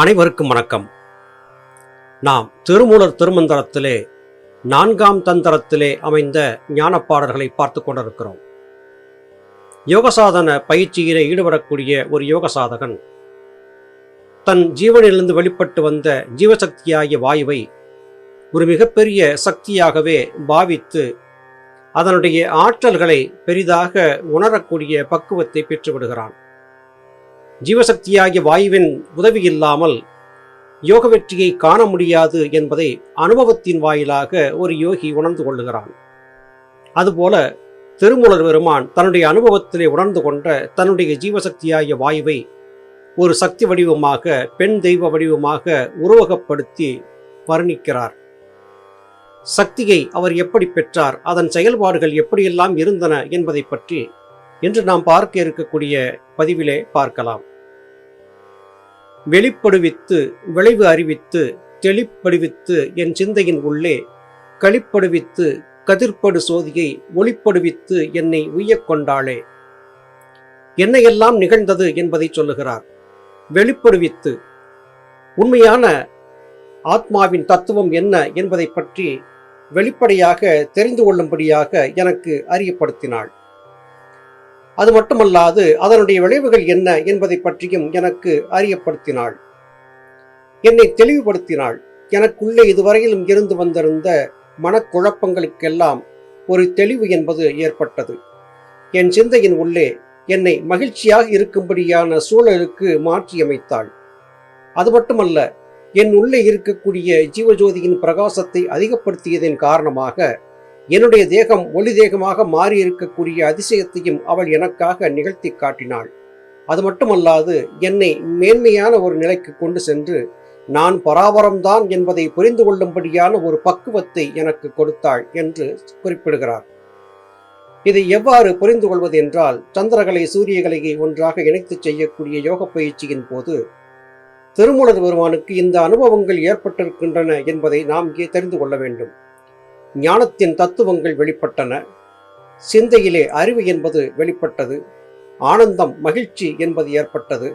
அனைவருக்கும் வணக்கம். நாம் திருமூலர் திருமந்திரத்திலே நான்காம் தந்திரத்திலே அமைந்த ஞானப்பாடல்களை பார்த்து கொண்டிருக்கிறோம். யோகசாதன பயிற்சியிலே ஈடுபடக்கூடிய ஒரு யோகசாதகன் தன் ஜீவனிலிருந்து வெளிப்பட்டு வந்த ஜீவசக்தியாகிய வாயுவை ஒரு மிகப்பெரிய சக்தியாகவே பாவித்து அதனுடைய ஆற்றல்களை பெரிதாக உணரக்கூடிய பக்குவத்தை பெற்றுவிடுகிறான். ஜீவசக்தியாகிய வாயுவின் உதவி இல்லாமல் யோக வெற்றியை காண முடியாது என்பதை அனுபவத்தின் வாயிலாக ஒரு யோகி உணர்ந்து கொள்ளுகிறான். அதுபோல திருமூலர் பெருமான் தன்னுடைய அனுபவத்திலே உணர்ந்து கொண்ட தன்னுடைய ஜீவசக்தியாகிய வாயுவை ஒரு சக்தி வடிவமாக பெண் தெய்வ வடிவமாக உருவகப்படுத்தி வர்ணிக்கிறார். சக்தியை அவர் எப்படி பெற்றார் அதன் செயல்பாடுகள் எப்படியெல்லாம் இருந்தன என்பதை பற்றி இன்று நாம் பார்க்க இருக்கக்கூடிய பதிவிலே பார்க்கலாம். வெளிப்படுவித்து விளைவு அறிவித்து தெளிப்படுவித்து என் சிந்தையின் உள்ளே களிப்படுவித்து கதிர்ப்படு சோதியை ஒளிப்படுவித்து என்னை உய்யக் கொண்டாளே. என்னையெல்லாம் நிகழ்ந்தது என்பதை சொல்லுகிறார். வெளிப்படுவித்து. உண்மையான ஆத்மாவின் தத்துவம் என்ன என்பதை பற்றி வெளிப்படையாக தெரிந்து கொள்ளும்படியாக எனக்கு அறியப்படுத்தினாள். அது மட்டுமல்லாது அதனுடைய விளைவுகள் என்ன என்பதை பற்றியும் எனக்கு அறியப்படுத்தினாள். என்னை தெளிவுபடுத்தினாள். எனக்குள்ளே இதுவரையிலும் இருந்து வந்திருந்த மனக்குழப்பங்களுக்கெல்லாம் ஒரு தெளிவு என்பது ஏற்பட்டது. என் சிந்தையின் உள்ளே என்னை மகிழ்ச்சியாக இருக்கும்படியான சூழலுக்கு மாற்றியமைத்தாள். அது மட்டுமல்ல என் உள்ளே இருக்கக்கூடிய ஜீவஜோதியின் பிரகாசத்தை அதிகப்படுத்தியதன் காரணமாக என்னுடைய தேகம் ஒளி தேகமாக மாறியிருக்கக்கூடிய அதிசயத்தையும் அவள் எனக்காக நிகழ்த்தி காட்டினாள். அது மட்டுமல்லாது என்னை மேன்மையான ஒரு நிலைக்கு கொண்டு சென்று நான் பராபரம்தான் என்பதை புரிந்து கொள்ளும்படியான ஒரு பக்குவத்தை எனக்கு கொடுத்தாள் என்று குறிப்பிடுகிறார். இதை எவ்வாறு புரிந்து கொள்வது என்றால் சந்திரகலை சூரியகலையை ஒன்றாக இணைத்து செய்யக்கூடிய யோக பயிற்சியின் போது திருமூலர் பெருமானுக்கு இந்த அனுபவங்கள் ஏற்பட்டிருக்கின்றன என்பதை நாம் இங்கே தெரிந்து கொள்ள வேண்டும். ஞானத்தின் தத்துவங்கள் வெளிப்பட்டன. சிந்தையிலே அறிவு என்பது வெளிப்பட்டது. ஆனந்தம் மகிழ்ச்சி என்பது ஏற்பட்டது.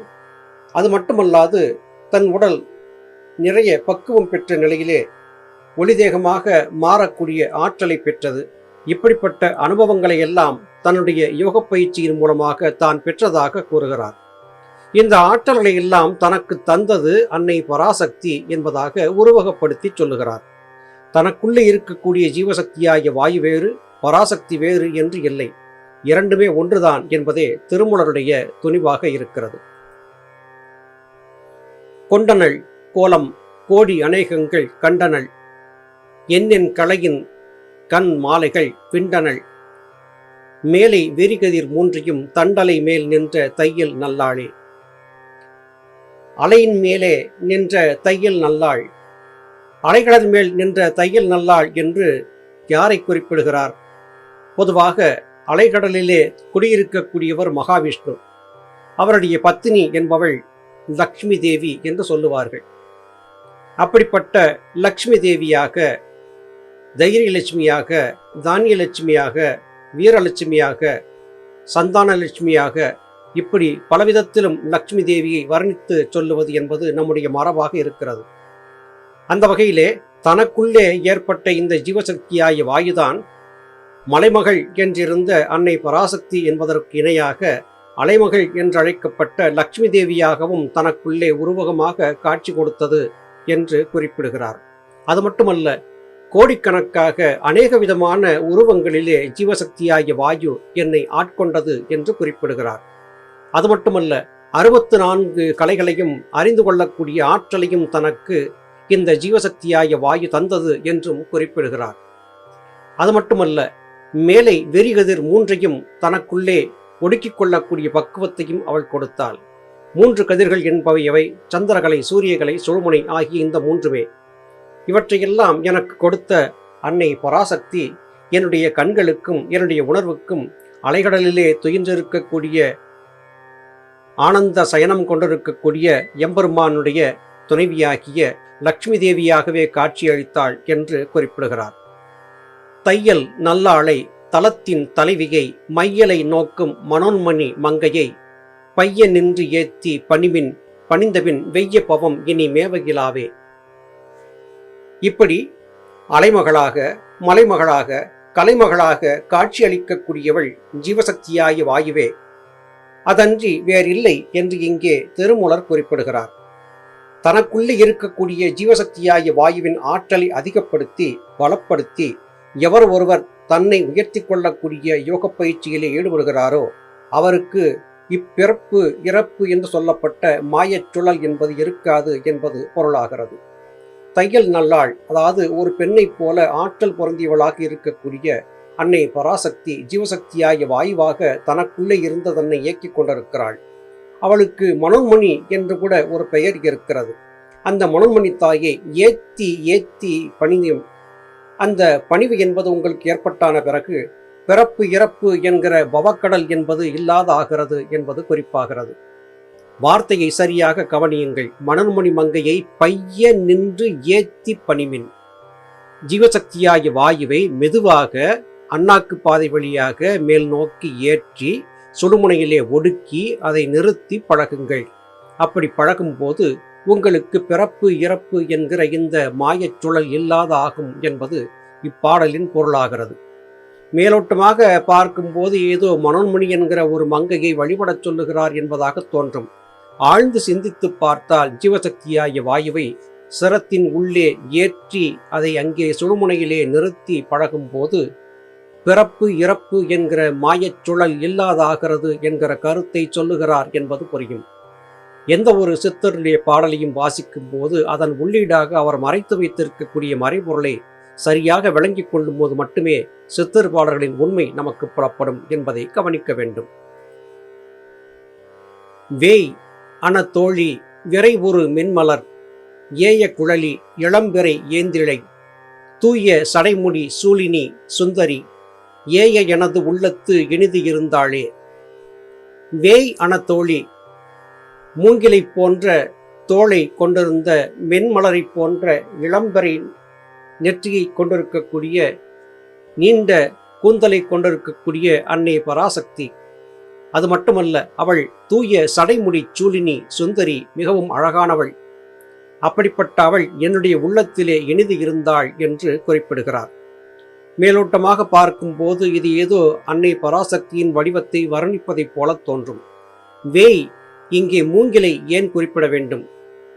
அது மட்டுமல்லாது தன் உடல் நிறைய பக்குவம் பெற்ற நிலையிலே ஒளிதேகமாக மாறக்கூடிய ஆற்றலை பெற்றது. இப்படிப்பட்ட அனுபவங்களை எல்லாம் தன்னுடைய யோக பயிற்சியின் மூலமாக தான் பெற்றதாக கூறுகிறார். இந்த ஆற்றல்களை எல்லாம் தனக்கு தந்தது அன்னை பராசக்தி என்பதாக உருவகப்படுத்தி சொல்லுகிறார். தனக்குள்ளே இருக்கக்கூடிய ஜீவசக்தியாகிய வாயு வேறு பராசக்தி வேறு என்று இல்லை. இரண்டுமே ஒன்றுதான் என்பதே திருமூலருடைய துணிவாக இருக்கிறது. கொண்டனள் கோலம் கோடி அநேகங்கள் கண்டனள். எண்ணென் கலையின் கண் மாலைகள் பிண்டனள். மேலை வெறிகதிர் மூன்றையும் தண்டலை மேல் நின்ற தையல் நல்லாளே. அலையின் மேலே நின்ற தையல் நல்லாள். அலைகடல் மேல் நின்ற தையல் நல்லாள் என்று யாரை குறிப்பிடுகிறார்? பொதுவாக அலைகடலிலே குடியிருக்கக்கூடியவர் மகாவிஷ்ணு. அவருடைய பத்தினி என்பவள் லக்ஷ்மி தேவி என்று சொல்லுவார்கள். அப்படிப்பட்ட லக்ஷ்மி தேவியாக தைரியலட்சுமியாக தானியலட்சுமியாக வீரலட்சுமியாக சந்தானலட்சுமியாக இப்படி பலவிதத்திலும் லக்ஷ்மி தேவியை வர்ணித்து சொல்லுவது என்பது நம்முடைய மரபாக இருக்கிறது. அந்த வகையிலே தனக்குள்ளே ஏற்பட்ட இந்த ஜீவசக்தியாய வாயுதான் மலைமகள் என்றிருந்த அன்னை பராசக்தி என்பதற்கு இணையாக அலைமகள் என்றழைக்கப்பட்ட லக்ஷ்மி தேவியாகவும் தனக்குள்ளே உருவகமாக காட்சி கொடுத்தது என்று குறிப்பிடுகிறார். அது மட்டுமல்ல கோடிக்கணக்காக அநேக விதமான உருவங்களிலே ஜீவசக்தியாகிய வாயு என்னை ஆட்கொண்டது என்று குறிப்பிடுகிறார். அது மட்டுமல்ல அறுபத்து நான்கு கலைகளையும் அறிந்து கொள்ளக்கூடிய ஆற்றலையும் தனக்கு இந்த ஜீவசக்தியாய வாயு தந்தது என்றும் குறிப்பிடுகிறார். அது மட்டுமல்ல மேலை வெறிகதிர் மூன்றையும் தனக்குள்ளே ஒடுக்கிக் கொள்ளக்கூடிய பக்குவத்தையும் அவள் கொடுத்தாள். மூன்று கதிர்கள் என்பவை எவை சந்திரகலை சூரியகலை சுழுமுனை ஆகிய இந்த மூன்றுமே. இவற்றையெல்லாம் எனக்கு கொடுத்த அன்னை பராசக்தி என்னுடைய கண்களுக்கும் என்னுடைய உணர்வுக்கும் அலைகடலிலே துயின்றிருக்கக்கூடிய ஆனந்த சயனம் கொண்டிருக்கக்கூடிய எம்பெருமானுடைய துணைவியாகிய லக்ஷ்மி தேவியாகவே காட்சியளித்தாள் என்று குறிப்பிடுகிறார். தையல் நல்லாளை தலத்தின் தலைவிகை மையலை நோக்கும் மனோன்மணி மங்கையை பைய நின்று ஏத்தி பணிவின் பணிந்தபின் வெய்ய பவம் இனி மேவகிலாவே. இப்படி அலைமகளாக மலைமகளாக கலைமகளாக காட்சியளிக்கக்கூடியவள் ஜீவசக்தியாய வாயுவே. அதன்றி வேறில்லை என்று இங்கே திருமூலர் குறிப்பிடுகிறார். தனக்குள்ளே இருக்கக்கூடிய ஜீவசக்தியாகிய வாயுவின் ஆற்றலை அதிகப்படுத்தி பலப்படுத்தி எவர் ஒருவர் தன்னை உயர்த்தி கொள்ளக்கூடிய யோக பயிற்சியிலே ஈடுபடுகிறாரோ அவருக்கு இப்பிறப்பு இறப்பு என்று சொல்லப்பட்ட மாயச் சுழல் என்பது இருக்காது என்பது பொருளாகிறது. தையல் நல்லாள் அதாவது ஒரு பெண்ணைப் போல ஆற்றல் பொருந்தியவளாக இருக்கக்கூடிய அன்னை பராசக்தி ஜீவசக்தியாகிய வாயுவாக தனக்குள்ளே இருந்த தன்னை இயக்கிக் கொண்டிருக்கிறாள். அவளுக்கு மனோன்மணி என்று கூட ஒரு பெயர் இருக்கிறது. அந்த மனோன்மணி தாயை ஏத்தி ஏத்தி பணியும். அந்த பணிவு என்பது உங்களுக்கு ஏற்பட்டான பிறகு பிறப்பு இறப்பு என்கிற பவக்கடல் என்பது இல்லாத ஆகிறது என்பது குறிப்பாகிறது. வார்த்தையை சரியாக கவனியுங்கள். மணல்மணி மங்கையை பைய நின்று ஏத்தி பணிமின். ஜீவசக்தியாகிய வாயுவை மெதுவாக அண்ணாக்கு பாதை வழியாக மேல் நோக்கி ஏற்றி சுடுமுனையிலே ஒடுக்கி அதை நிறுத்தி பழகுங்கள். அப்படி பழகும்போது உங்களுக்கு பிறப்பு இறப்பு என்கிற இந்த மாயச் சுழல் இல்லாத ஆகும் என்பது இப்பாடலின் பொருளாகிறது. மேலோட்டமாக பார்க்கும்போது ஏதோ மனோன்மணி என்கிற ஒரு மங்கையை வழிபடச் சொல்லுகிறார் என்பதாக தோன்றும். ஆழ்ந்து சிந்தித்து பார்த்தால் ஜீவசக்தியாகிய வாயுவை சிரத்தின் உள்ளே ஏற்றி அதை அங்கே சுடுமுனையிலே நிறுத்தி பழகும்போது பிறப்பு இறப்பு என்கிற மாயச் சுழல் இல்லாதாகிறது என்கிற கருத்தை சொல்லுகிறார் என்பது புரியும். எந்த ஒரு சித்தருடைய பாடலையும் வாசிக்கும் போது அதன் உள்ளீடாக அவர் மறைத்து வைத்திருக்கக்கூடிய மறைபொருளை சரியாக விளங்கி கொள்ளும் போது மட்டுமே சித்தர் பாடல்களின் உண்மை நமக்கு புலப்படும் என்பதை கவனிக்க வேண்டும். வேய் அன தோழி விரை ஒரு மென்மலர் ஏய குழலி இளம்பிறை ஏந்திழை தூய சடைமுடி சூலினி சுந்தரி ஏய எனது உள்ளத்து இனிது இருந்தாளே. வேய் அன தோழி மூங்கிலை போன்ற தோளை கொண்டிருந்த மென்மலரை போன்ற இளம்பரை நெற்றியை கொண்டிருக்கக்கூடிய நீண்ட கூந்தலை கொண்டிருக்கக்கூடிய அன்னை பராசக்தி. அது மட்டுமல்ல அவள் தூய சடைமுடி சூலினி சுந்தரி மிகவும் அழகானவள். அப்படிப்பட்ட அவள் என்னுடைய உள்ளத்திலே இனிது இருந்தாள் என்று குறிப்பிடுகிறார். மேலோட்டமாக பார்க்கும்போது இது ஏதோ அன்னை பராசக்தியின் வடிவத்தை வர்ணிப்பதைப் போல தோன்றும். வேய் இங்கே மூங்கிலை ஏன் குறிப்பிட வேண்டும்?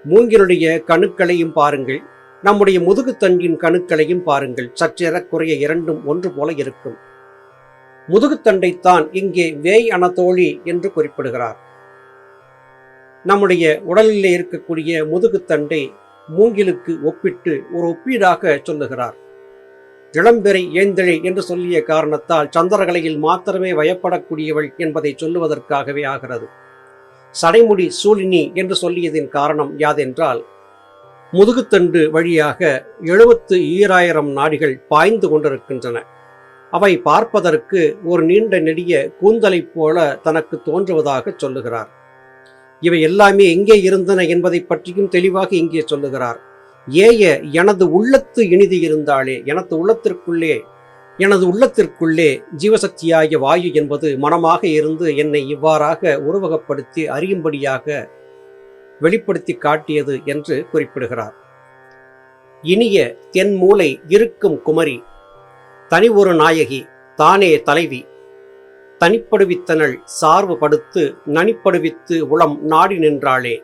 மூங்கிலுடைய கணுக்களையும் பாருங்கள். நம்முடைய முதுகுத்தண்டின் கணுக்களையும் பாருங்கள். சற்றேறக்குறைய இரண்டும் ஒன்று போல இருக்கும். முதுகுத்தண்டைத்தான் இங்கே வேய் அனதோழி என்று குறிப்பிடுகிறார். நம்முடைய உடலிலே இருக்கக்கூடிய முதுகுத்தண்டை மூங்கிலுக்கு ஒப்பிட்டு ஒரு ஒப்பீடாக சொல்லுகிறார். இளம்பெறை ஏந்திழை என்று சொல்லிய காரணத்தால் சந்திரகலையில் மாத்திரமே வயப்படக்கூடியவள் என்பதை சொல்லுவதற்காகவே ஆகிறது. சடைமுடி சூலினி என்று சொல்லியதின் காரணம் யாதென்றால் முதுகுத்தண்டு வழியாக எழுபத்து ஈராயிரம் நாடிகள் பாய்ந்து கொண்டிருக்கின்றன. அவை பார்ப்பதற்கு ஒரு நீண்ட நெடிய கூந்தலைப் போல தனக்கு தோன்றுவதாக சொல்லுகிறார். இவை எல்லாமே எங்கே இருந்தன என்பதை பற்றியும் தெளிவாக இங்கே சொல்லுகிறார். ஏய எனது உள்ளத்து இனிது இருந்தாலே எனது உள்ளத்திற்குள்ளே எனது உள்ளத்திற்குள்ளே ஜீவசக்தியாகிய வாயு என்பது மனமாக இருந்து என்னை இவ்வாறாக உருவகப்படுத்தி அறியும்படியாக வெளிப்படுத்தி காட்டியது என்று குறிப்பிடுகிறார். இனிய தென் மூலை இருக்கும் குமரி தனி ஒரு நாயகி தானே தலைவி தனிப்படுவித்தனள் சார்பு படுத்து நனிப்படுவித்து உளம் நாடி நின்றாளே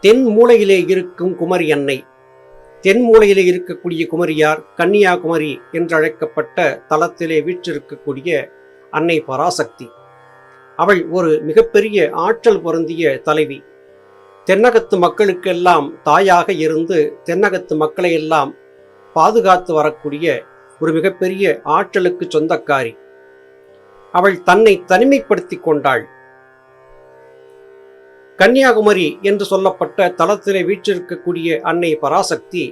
தென் மூலையிலே இருக்கும் குமரி அன்னை. தென் மூலையிலே இருக்கக்கூடிய குமரியார் கன்னியாகுமரி என்றழைக்கப்பட்ட தலத்திலே வீற்றிருக்கக்கூடிய அன்னை பராசக்தி. அவள் ஒரு மிகப்பெரிய ஆற்றல் பொருந்திய தலைவி. தென்னகத்து மக்களுக்கெல்லாம் தாயாக இருந்து தென்னகத்து மக்களையெல்லாம் பாதுகாத்து வரக்கூடிய ஒரு மிகப்பெரிய ஆற்றலுக்கு சொந்தக்காரி. அவள் தன்னை தனிமைப்படுத்திக் கொண்டாள். கன்னியாகுமரி என்று சொல்லப்பட்ட தலத்திலே வீற்றிருக்கக்கூடிய அன்னை பராசக்தி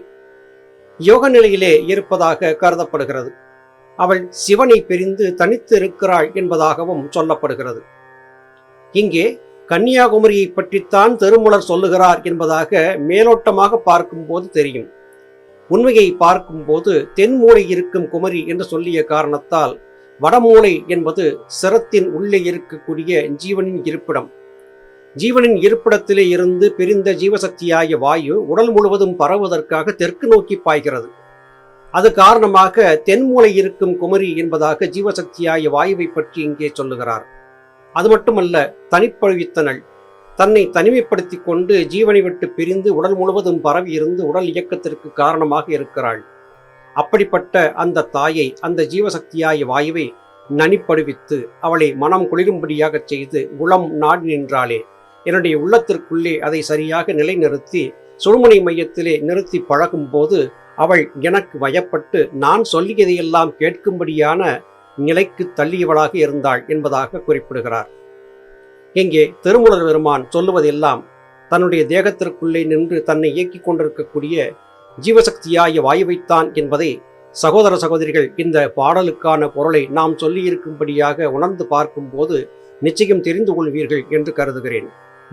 யோக நிலையிலே இருப்பதாக கருதப்படுகிறது. அவள் சிவனை பிரிந்து தனித்து இருக்கிறாள் என்பதாகவும் சொல்லப்படுகிறது. இங்கே கன்னியாகுமரியை பற்றித்தான் திருமுலர் சொல்லுகிறார் என்பதாக மேலோட்டமாக பார்க்கும்போது தெரியும். உண்மையை பார்க்கும்போது தென்மூளை இருக்கும் குமரி என்று சொல்லிய காரணத்தால் வடமூலை என்பது சிரத்தின் உள்ளே இருக்கக்கூடிய ஜீவனின் இருப்பிடம். ஜீவனின் இருப்பிடத்திலே இருந்து பிரிந்த ஜீவசக்தியாகிய வாயு உடல் முழுவதும் பரவுவதற்காக தெற்கு நோக்கி பாய்கிறது. அது காரணமாக தென்மூலை இருக்கும் குமரி என்பதாக ஜீவசக்தியாகிய வாயுவை பற்றி இங்கே சொல்லுகிறார். அது மட்டுமல்ல தனிப்பழுவித்தனள். தன்னை தனிமைப்படுத்தி கொண்டு ஜீவனை விட்டு பிரிந்து உடல் முழுவதும் பரவி இருந்து உடல் இயக்கத்திற்கு காரணமாக இருக்கிறாள். அப்படிப்பட்ட அந்த தாயை அந்த ஜீவசக்தியாய வாயுவை நனிப்படுவித்து அவளை மனம் குளிரும்படியாகச் செய்து உளம் நாடி நின்றாளே. என்னுடைய உள்ளத்திற்குள்ளே அதை சரியாக நிலைநிறுத்தி சுழுமுனை மையத்திலே நிறுத்தி பழகும்போது அவள் எனக்கு வயப்பட்டு நான் சொல்லியதையெல்லாம் கேட்கும்படியான நிலைக்கு தள்ளியவளாக இருந்தாள் என்பதாக குறிப்பிடுகிறார். இங்கே திருமுலர் பெருமான் சொல்லுவதெல்லாம் தன்னுடைய தேகத்திற்குள்ளே நின்று தன்னை இயக்கிக் கொண்டிருக்கக்கூடிய ஜீவசக்தியாய வாயுவைத்தான் என்பதை சகோதர சகோதரிகள் இந்த பாடலுக்கான பொருளை நாம் சொல்லியிருக்கும்படியாக உணர்ந்து பார்க்கும்போது நிச்சயம் தெரிந்து கொள்வீர்கள் என்று கருதுகிறேன்.